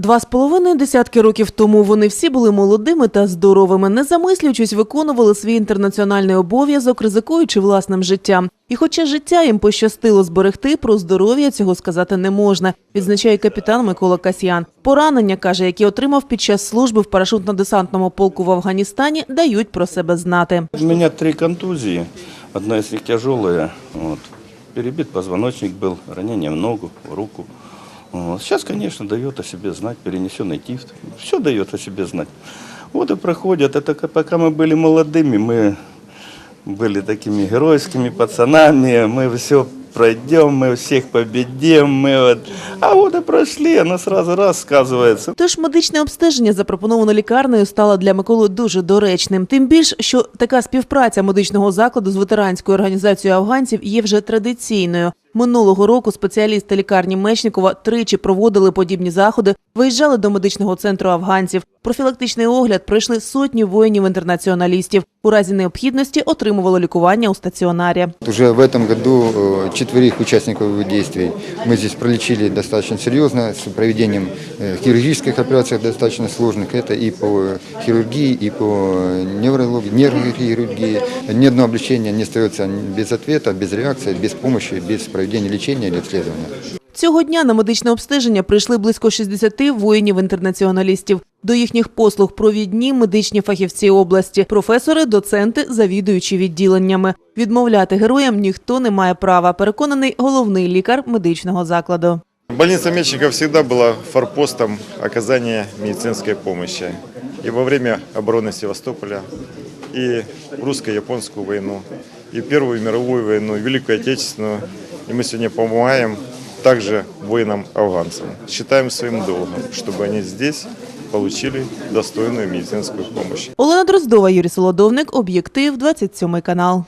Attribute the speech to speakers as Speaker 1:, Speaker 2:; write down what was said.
Speaker 1: Два з половиною десятки років тому вони всі були молодими та здоровими, не замислюючись, виконували свій інтернаціональний обов'язок, ризикуючи власним життям. І хоча життя їм пощастило зберегти, про здоров'я цього сказати не можна, відзначає капітан Микола Касьян. Поранення, каже, які отримав під час служби в парашутно-десантному полку в Афганістані, дають про себе знати.
Speaker 2: У меня три контузии, одна из них тяжелая. Вот. Перебит позвоночник был, ранение в ногу, в руку. Вот. Сейчас, конечно, дает о себе знать, перенесенный тифт. Все дает о себе знать. Вот и проходят. Это как- пока мы были молодыми, мы были такими геройскими пацанами, мы все пройдем, мы всех победим, мы вот... А вот и прошли, оно сразу раз сказывается.
Speaker 1: Тож медичне обстеження, запропоноване лікарнею, стало для Миколи дуже доречним. Тим більш, що така співпраця медичного закладу з ветеранською організацією афганців є вже традиційною. Минулого року спеціалісти лікарні Мечникова тричі проводили подібні заходи, виїжджали до медичного центру афганців. Профілактичний огляд пройшли сотні воїнів-інтернаціоналістів. У разі необхідності отримували лікування у стаціонарі.
Speaker 3: Уже в этом году э, четверых участников действий мы здесь пролечили достаточно серьезно с проведением э, хирургических операций достаточно сложных. Это и по хирургии, и по неврологии, нейрохирургии. Ни одно облегчение не остается без ответа, без реакции, без помощи, без проведения лечения или обследования.
Speaker 1: Цього дня на медичне обстеження прийшли близько 60 воїнів-інтернаціоналістів. До їхніх послуг провідні медичні фахівці області, професори, доценти, завідуючі відділеннями. Відмовляти героям ніхто не має права, переконаний головний лікар медичного закладу.
Speaker 4: Больница Мечника всегда была форпостом оказания медицинской помощи. И во время обороны Севастополя, и в русско-японскую войну, и в Первую мировую войну, и Великую Отечественную. И мы сегодня помогаем также воинам-афганцам. Считаем своим долгом, чтобы они здесь получили достойную медицинскую помощь.
Speaker 1: Олена Дроздова, Юрій Солодовник, об'єктив, 27 канал.